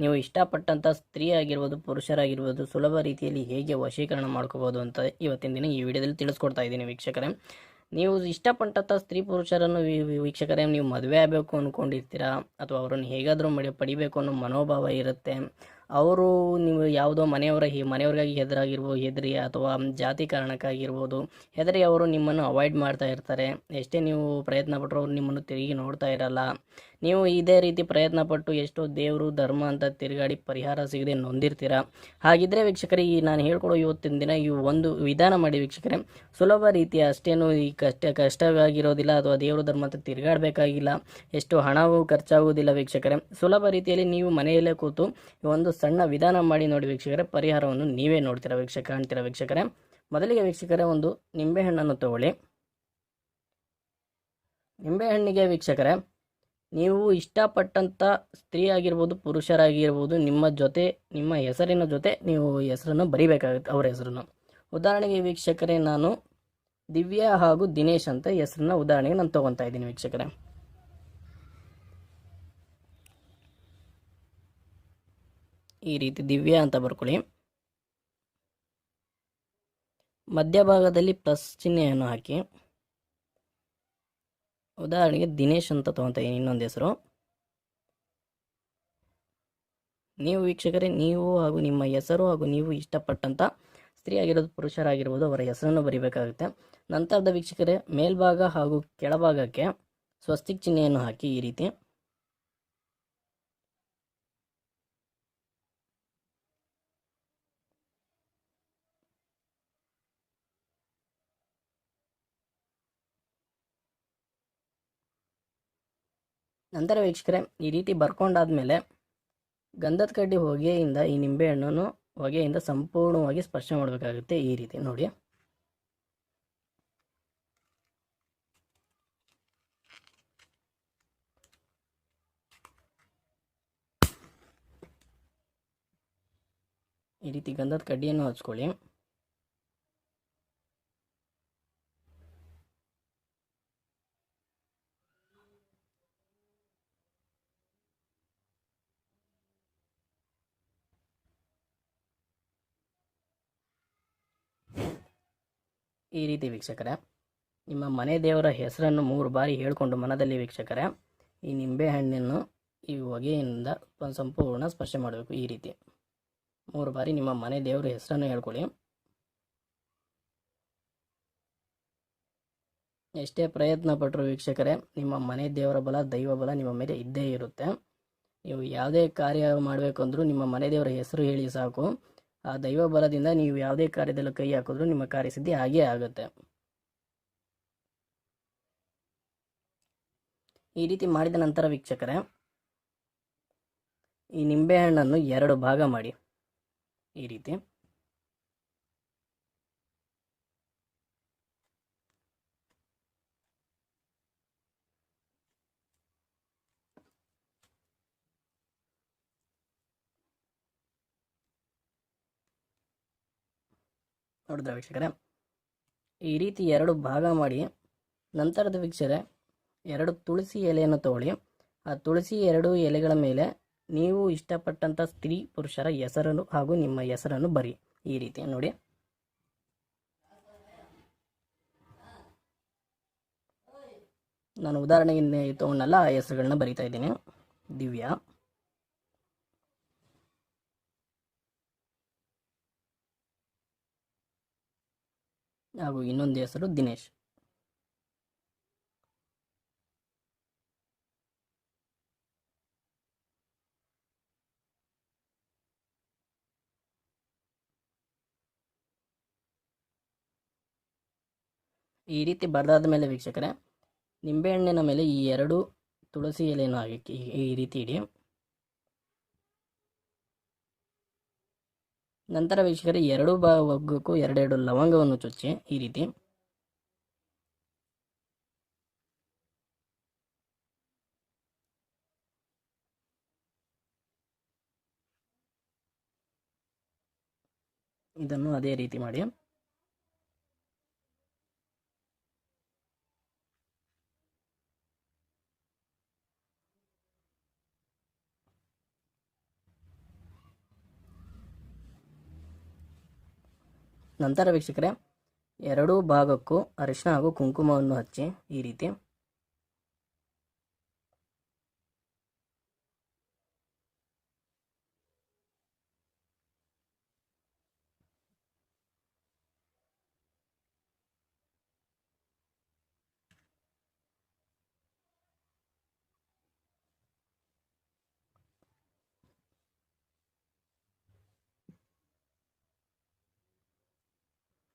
ನೀವು ಇಷ್ಟಪಟ್ಟಂಥ ಸ್ತ್ರೀ ಆಗಿರ್ಬೋದು ಪುರುಷರಾಗಿರ್ಬೋದು, ಸುಲಭ ರೀತಿಯಲ್ಲಿ ಹೇಗೆ ವಶೀಕರಣ ಮಾಡ್ಕೋಬೋದು ಅಂತ ಇವತ್ತಿನ ದಿನ ಈ ವಿಡಿಯೋದಲ್ಲಿ ತಿಳಿಸ್ಕೊಡ್ತಾ ಇದ್ದೀನಿ ವೀಕ್ಷಕರೇ. ನೀವು ಇಷ್ಟಪಟ್ಟಂಥ ಸ್ತ್ರೀ ಪುರುಷರನ್ನು ವೀಕ್ಷಕರೇ, ನೀವು ಮದುವೆ ಆಗಬೇಕು ಅಂದ್ಕೊಂಡಿರ್ತೀರಾ ಅಥವಾ ಅವರನ್ನು ಹೇಗಾದರೂ ಮಾಡಿ, ಪಡಿಬೇಕು ಅನ್ನೋ ಮನೋಭಾವ ಇರುತ್ತೆ. ಅವರು ನೀವು ಯಾವುದೋ ಮನೆಯವರ ಹಿ, ಮನೆಯವ್ರಿಗಾಗಿ ಹೆದರಾಗಿರ್ಬೋದು ಹೆದರಿ ಅಥವಾ ಜಾತಿ ಕಾರಣಕ್ಕಾಗಿರ್ಬೋದು, ಹೆದರಿ ಅವರು ನಿಮ್ಮನ್ನು ಅವಾಯ್ಡ್ ಮಾಡ್ತಾ ಇರ್ತಾರೆ. ಎಷ್ಟೇ ನೀವು ಪ್ರಯತ್ನ ಪಟ್ಟರು ಅವ್ರು ನಿಮ್ಮನ್ನು ತಿರುಗಿ ನೋಡ್ತಾ ಇರಲ್ಲ. ನೀವು ಇದೇ ರೀತಿ ಪ್ರಯತ್ನ ಪಟ್ಟು ಎಷ್ಟೋ ದೇವರು, ಧರ್ಮ ಅಂತ ತಿರುಗಾಡಿ ಪರಿಹಾರ ಸಿಗದೆ ನೊಂದಿರ್ತೀರ. ಹಾಗಿದ್ರೆ ವೀಕ್ಷಕರೇ, ಈ ನಾನು ಹೇಳ್ಕೊಡೋ ಇವತ್ತಿನ ದಿನ ಈ ಒಂದು ವಿಧಾನ ಮಾಡಿ ವೀಕ್ಷಕರೇ, ಸುಲಭ ರೀತಿಯ ಅಷ್ಟೇನು ಈ ಕಷ್ಟ, ಕಷ್ಟವಾಗಿರೋದಿಲ್ಲ ಅಥವಾ ದೇವರು ಧರ್ಮ ಅಂತ ತಿರುಗಾಡಬೇಕಾಗಿಲ್ಲ. ಎಷ್ಟು ಹಣವೂ ಖರ್ಚಾಗುವುದಿಲ್ಲ ವೀಕ್ಷಕರೇ. ಸುಲಭ ರೀತಿಯಲ್ಲಿ ನೀವು ಮನೆಯಲ್ಲೇ ಕೂತು ಈ ಒಂದು ಸಣ್ಣ ವಿಧಾನ ಮಾಡಿ ನೋಡಿ ವೀಕ್ಷಕರೇ, ಪರಿಹಾರವನ್ನು ನೀವೇ ನೋಡ್ತೀರ ವೀಕ್ಷಕ, ಕಾಣ್ತೀರಾ ವೀಕ್ಷಕರೇ? ಮೊದಲಿಗೆ ವೀಕ್ಷಕರೇ, ಒಂದು ನಿಂಬೆಹಣ್ಣನ್ನು ತಗೊಳ್ಳಿ. ನಿಂಬೆಹಣ್ಣಿಗೆ ವೀಕ್ಷಕರೇ, ನೀವು ಇಷ್ಟಪಟ್ಟಂಥ ಸ್ತ್ರೀ ಆಗಿರ್ಬೋದು, ಪುರುಷರಾಗಿರ್ಬೋದು, ನಿಮ್ಮ ಜೊತೆ, ನಿಮ್ಮ ಹೆಸರಿನ ಜೊತೆ ನೀವು ಹೆಸರನ್ನು ಬರಿಬೇಕಾಗುತ್ತೆ, ಅವರ ಹೆಸರನ್ನು. ಉದಾಹರಣೆಗೆ ವೀಕ್ಷಕರೇ, ನಾನು ದಿವ್ಯಾ ಹಾಗೂ ದಿನೇಶ್ ಅಂತ ಹೆಸರನ್ನ ಉದಾಹರಣೆಗೆ ನಾನು ತೊಗೊತಾ ಇದ್ದೀನಿ ವೀಕ್ಷಕರೇ. ಈ ರೀತಿ ದಿವ್ಯ ಅಂತ ಬರ್ಕೊಳ್ಳಿ. ಮಧ್ಯಭಾಗದಲ್ಲಿ ಪ್ಲಸ್ ಚಿಹ್ನೆಯನ್ನು ಹಾಕಿ. ಉದಾಹರಣೆಗೆ ದಿನೇಶ್ ಅಂತ ತೊಗೊತಾ ಇನ್ನೊಂದು ಹೆಸರು. ನೀವು ವೀಕ್ಷಕರೇ, ನೀವು ಹಾಗೂ ನಿಮ್ಮ ಹೆಸರು ಹಾಗೂ ನೀವು ಇಷ್ಟಪಟ್ಟಂಥ ಸ್ತ್ರೀ ಆಗಿರೋದು ಪುರುಷರಾಗಿರ್ಬೋದು, ಅವರ ಹೆಸರನ್ನು ಬರಿಬೇಕಾಗುತ್ತೆ. ನಂತರದ ವೀಕ್ಷಕರೇ, ಮೇಲ್ಭಾಗ ಹಾಗೂ ಕೆಳಭಾಗಕ್ಕೆ ಸ್ವಸ್ತಿಕ್ ಚಿಹ್ನೆಯನ್ನು ಹಾಕಿ ಈ ರೀತಿ. ನಂತರ ವೀಕ್ಷಕರೇ, ಈ ರೀತಿ ಬರ್ಕೊಂಡಾದ್ಮೇಲೆ ಗಂಧದ ಕಡ್ಡಿ ಹೊಗೆಯಿಂದ, ಈ ನಿಂಬೆಹಣ್ಣನ್ನು ಹೊಗೆಯಿಂದ ಸಂಪೂರ್ಣವಾಗಿ ಸ್ಪರ್ಶ ಮಾಡಬೇಕಾಗುತ್ತೆ ಈ ರೀತಿ ನೋಡಿ. ಈ ರೀತಿ ಗಂಧದ ಕಡ್ಡಿಯನ್ನು ಹಚ್ಕೊಳ್ಳಿ. ಈ ರೀತಿ ವೀಕ್ಷಕರೇ, ನಿಮ್ಮ ಮನೆ ದೇವರ ಹೆಸರನ್ನು ಮೂರು ಬಾರಿ ಹೇಳಿಕೊಂಡು ಮನದಲ್ಲಿ ವೀಕ್ಷಕರೇ, ಈ ನಿಂಬೆಹಣ್ಣನ್ನು ಈ ಹೊಗೆಯಿಂದ ಸಂಪೂರ್ಣ ಸ್ಪರ್ಶ ಮಾಡಬೇಕು ಈ ರೀತಿ. ಮೂರು ಬಾರಿ ನಿಮ್ಮ ಮನೆ ದೇವರ ಹೆಸರನ್ನು ಹೇಳ್ಕೊಳ್ಳಿ. ಎಷ್ಟೇ ಪ್ರಯತ್ನ ಪಟ್ಟರು ವೀಕ್ಷಕರೇ, ನಿಮ್ಮ ಮನೆ ದೇವರ ಬಲ, ದೈವ ಬಲ ನಿಮ್ಮ ಮೇಲೆ ಇದ್ದೇ ಇರುತ್ತೆ. ನೀವು ಯಾವುದೇ ಕಾರ್ಯ ಮಾಡಬೇಕು ಅಂದರೂ ನಿಮ್ಮ ಮನೆ ದೇವರ ಹೆಸರು ಹೇಳಿ ಸಾಕು. ಆ ದೈವ ಬಲದಿಂದ ನೀವು ಯಾವುದೇ ಕಾರ್ಯದಲ್ಲಿ ಕೈ ಹಾಕಿದ್ರು ನಿಮ್ಮ ಕಾರ್ಯಸಿದ್ಧಿ ಹಾಗೇ ಆಗುತ್ತೆ. ಈ ರೀತಿ ಮಾಡಿದ ನಂತರ ವೀಕ್ಷಕರೇ, ಈ ನಿಂಬೆಹಣ್ಣನ್ನು ಎರಡು ಭಾಗ ಮಾಡಿ. ಈ ರೀತಿ. ನೋಡಿದ್ರ ವೀಕ್ಷಕರೇ ಈ ರೀತಿ ಎರಡು ಭಾಗ ಮಾಡಿ, ನಂತರದ ವೀಕ್ಷಕರೇ ಎರಡು ತುಳಸಿ ಎಲೆಯನ್ನು ತಗೊಳ್ಳಿ. ಆ ತುಳಸಿ ಎರಡು ಎಲೆಗಳ ಮೇಲೆ ನೀವು ಇಷ್ಟಪಟ್ಟಂಥ ಸ್ತ್ರೀ ಪುರುಷರ ಹೆಸರನ್ನು ಹಾಗೂ ನಿಮ್ಮ ಹೆಸರನ್ನು ಬರಿ. ಈ ರೀತಿ ನೋಡಿ. ನಾನು ಉದಾಹರಣೆಗೆ ತಗೊಂಡಲ್ಲ, ಆ ಹೆಸರುಗಳನ್ನ ಬರಿತಾ ಇದ್ದೀನಿ. ದಿವ್ಯಾ. ಹಾಗೂ ಇನ್ನೊಂದು ಹೆಸರು ದಿನೇಶ್. ಈ ರೀತಿ ಬರೆದಾದ ಮೇಲೆ ವೀಕ್ಷಕರೇ, ನಿಂಬೆಹಣ್ಣಿನ ಮೇಲೆ ಈ ಎರಡು ತುಳಸಿ ಎಲೆಯನ್ನು ಹಾಕಿ ಈ- ರೀತಿ ಇಡಿ. ನಂತರ ವೀಕ್ಷಕರೇ ಎರಡು ಬಾ ಒಗ್ಗಕ್ಕೂ ಎರಡೆರಡು ಲವಂಗವನ್ನು ಚುಚ್ಚಿ ಈ ರೀತಿ. ಇದನ್ನು ಅದೇ ರೀತಿ ಮಾಡಿ. ನಂತರ ವೀಕ್ಷಕರೇ ಎರಡೂ ಭಾಗಕ್ಕೂ ಅರಿಶಿನ ಹಾಗೂ ಕುಂಕುಮವನ್ನು ಹಚ್ಚಿ ಈ ರೀತಿ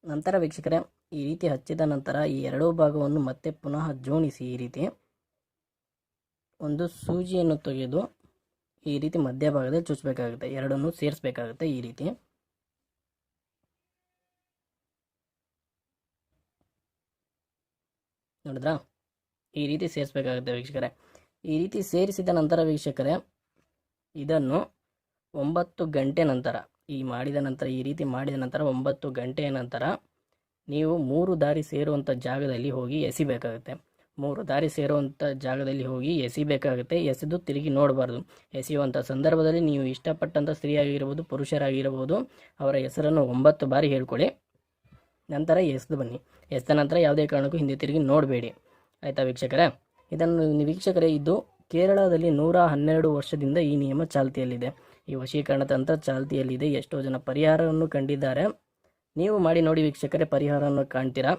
ನಂತರ ವೀಕ್ಷಕರೇ, ಈ ರೀತಿ ಹಚ್ಚಿದ ನಂತರ ಈ ಎರಡೂ ಭಾಗವನ್ನು ಮತ್ತೆ ಪುನಃ ಜೋಡಿಸಿ ಈ ರೀತಿ ಒಂದು ಸೂಜಿಯನ್ನು ತೆಗೆದು ಈ ರೀತಿ ಮಧ್ಯಭಾಗದಲ್ಲಿ ಚುಚ್ಚಬೇಕಾಗುತ್ತೆ ಎರಡನ್ನು ಸೇರಿಸಬೇಕಾಗುತ್ತೆ ಈ ರೀತಿ. ನೋಡಿದ್ರಾ? ಈ ರೀತಿ ಸೇರಿಸಬೇಕಾಗುತ್ತೆ ವೀಕ್ಷಕರೇ. ಈ ರೀತಿ ಸೇರಿಸಿದ ನಂತರ ವೀಕ್ಷಕರೇ, ಇದನ್ನು ಒಂಬತ್ತು ಗಂಟೆ ನಂತರ ಈ ಮಾಡಿದ ನಂತರ, ಈ ರೀತಿ ಮಾಡಿದ ನಂತರ ಒಂಬತ್ತು ಗಂಟೆಯ ನಂತರ ನೀವು ಮೂರು ದಾರಿ ಸೇರುವಂಥ ಜಾಗದಲ್ಲಿ ಹೋಗಿ ಎಸಿಬೇಕಾಗುತ್ತೆ. ಮೂರು ದಾರಿ ಸೇರುವಂಥ ಜಾಗದಲ್ಲಿ ಹೋಗಿ ಎಸಿಬೇಕಾಗುತ್ತೆ. ಎಸೆದು ತಿರುಗಿ ನೋಡಬಾರ್ದು. ಎಸೆಯುವಂಥ ಸಂದರ್ಭದಲ್ಲಿ ನೀವು ಇಷ್ಟಪಟ್ಟಂಥ ಸ್ತ್ರೀಯಾಗಿರ್ಬೋದು, ಪುರುಷರಾಗಿರ್ಬೋದು, ಅವರ ಹೆಸರನ್ನು ಒಂಬತ್ತು ಬಾರಿ ಹೇಳ್ಕೊಳ್ಳಿ. ನಂತರ ಎಸೆದು ಬನ್ನಿ. ಎಸೆದ ನಂತರ ಯಾವುದೇ ಕಾರಣಕ್ಕೂ ಹಿಂದೆ ತಿರುಗಿ ನೋಡಬೇಡಿ. ಆಯಿತಾ ವೀಕ್ಷಕರೇ? ಇದನ್ನು ವೀಕ್ಷಕರೇ ಇದ್ದು ಕೇರಳದಲ್ಲಿ ನೂರ ಹನ್ನೆರಡು ವರ್ಷದಿಂದ ಈ ನಿಯಮ ಚಾಲ್ತಿಯಲ್ಲಿದೆ. ಈ ವಶೀಕರಣ ತಂತ್ರ ಚಾಲ್ತಿಯಲ್ಲಿದೆ ಎಷ್ಟೋ ಜನ ಪರಿಹಾರವನ್ನು ಕಂಡಿದ್ದಾರೆ. ನೀವು ಮಾಡಿ ನೋಡಿ ವೀಕ್ಷಕರೇ, ಪರಿಹಾರವನ್ನು ಕಾಣ್ತೀರಾ?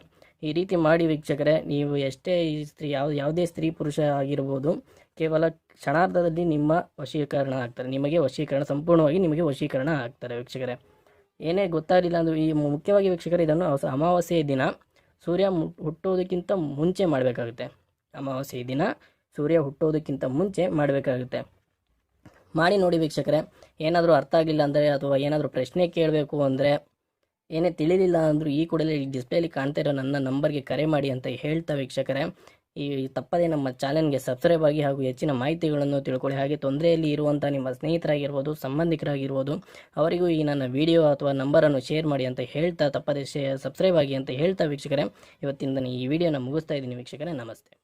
ಈ ರೀತಿ ಮಾಡಿ ವೀಕ್ಷಕರೇ, ನೀವು ಎಷ್ಟೇ ಈ ಸ್ತ್ರೀ, ಯಾವ, ಯಾವುದೇ ಸ್ತ್ರೀ ಪುರುಷ ಆಗಿರ್ಬೋದು, ಕೇವಲ ಕ್ಷಣಾರ್ಧದಲ್ಲಿ ನಿಮ್ಮ ವಶೀಕರಣ ಆಗ್ತಾರೆ. ನಿಮಗೆ ವಶೀಕರಣ, ಸಂಪೂರ್ಣವಾಗಿ ನಿಮಗೆ ವಶೀಕರಣ ಆಗ್ತಾರೆ ವೀಕ್ಷಕರೇ. ಏನೇ ಗೊತ್ತಾಗಲಿಲ್ಲ ಅಂದರೆ, ಈ ಮುಖ್ಯವಾಗಿ ವೀಕ್ಷಕರೇ, ಇದನ್ನು ಅಮಾವಾಸ್ಯೆ ದಿನ, ಸೂರ್ಯ ಹುಟ್ಟೋದಕ್ಕಿಂತ ಮುಂಚೆ ಮಾಡಬೇಕಾಗುತ್ತೆ. ಅಮಾವಾಸ್ಯೆ ದಿನ, ಸೂರ್ಯ ಹುಟ್ಟೋದಕ್ಕಿಂತ ಮುಂಚೆ ಮಾಡಬೇಕಾಗುತ್ತೆ. ಮಾಡಿ ನೋಡಿ ವೀಕ್ಷಕರೇ. ಏನಾದರೂ ಅರ್ಥ ಆಗಲಿಲ್ಲ ಅಂದರೆ ಅಥವಾ ಏನಾದರೂ ಪ್ರಶ್ನೆ ಕೇಳಬೇಕು ಅಂದರೆ ಏನೇ ತಿಳಿಲಿಲ್ಲ ಅಂದರೂ ಈ ಕೂಡಲೇ ಈ ಡಿಸ್ಪ್ಲೇಲಿ ಕಾಣ್ತಾ ಇರೋ ನನ್ನ ನಂಬರ್ಗೆ ಕರೆ ಮಾಡಿ ಅಂತ ಹೇಳ್ತಾ ವೀಕ್ಷಕರೇ. ಈ ತಪ್ಪದೇ ನಮ್ಮ ಚಾನೆಲ್ಗೆ ಸಬ್ಸ್ಕ್ರೈಬ್ ಆಗಿ ಹಾಗೂ ಹೆಚ್ಚಿನ ಮಾಹಿತಿಗಳನ್ನು ತಿಳ್ಕೊಳ್ಳಿ. ಹಾಗೆ ತೊಂದರೆಯಲ್ಲಿ ಇರುವಂಥ ನಿಮ್ಮ ಸ್ನೇಹಿತರಾಗಿರ್ಬೋದು, ಸಂಬಂಧಿಕರಾಗಿರ್ಬೋದು, ಅವರಿಗೂ ಈ ನನ್ನ ವಿಡಿಯೋ ಅಥವಾ ನಂಬರನ್ನು ಶೇರ್ ಮಾಡಿ ಅಂತ ಹೇಳ್ತಾ ತಪ್ಪದೇ ಸಬ್ಸ್ಕ್ರೈಬ್ ಆಗಿ ಅಂತ ಹೇಳ್ತಾ ವೀಕ್ಷಕರೇ. ಇವತ್ತಿಂದ ಈ ವಿಡಿಯೋನ ಮುಗಿಸ್ತಾ ಇದ್ದೀನಿ ವೀಕ್ಷಕರೇ. ನಮಸ್ತೆ.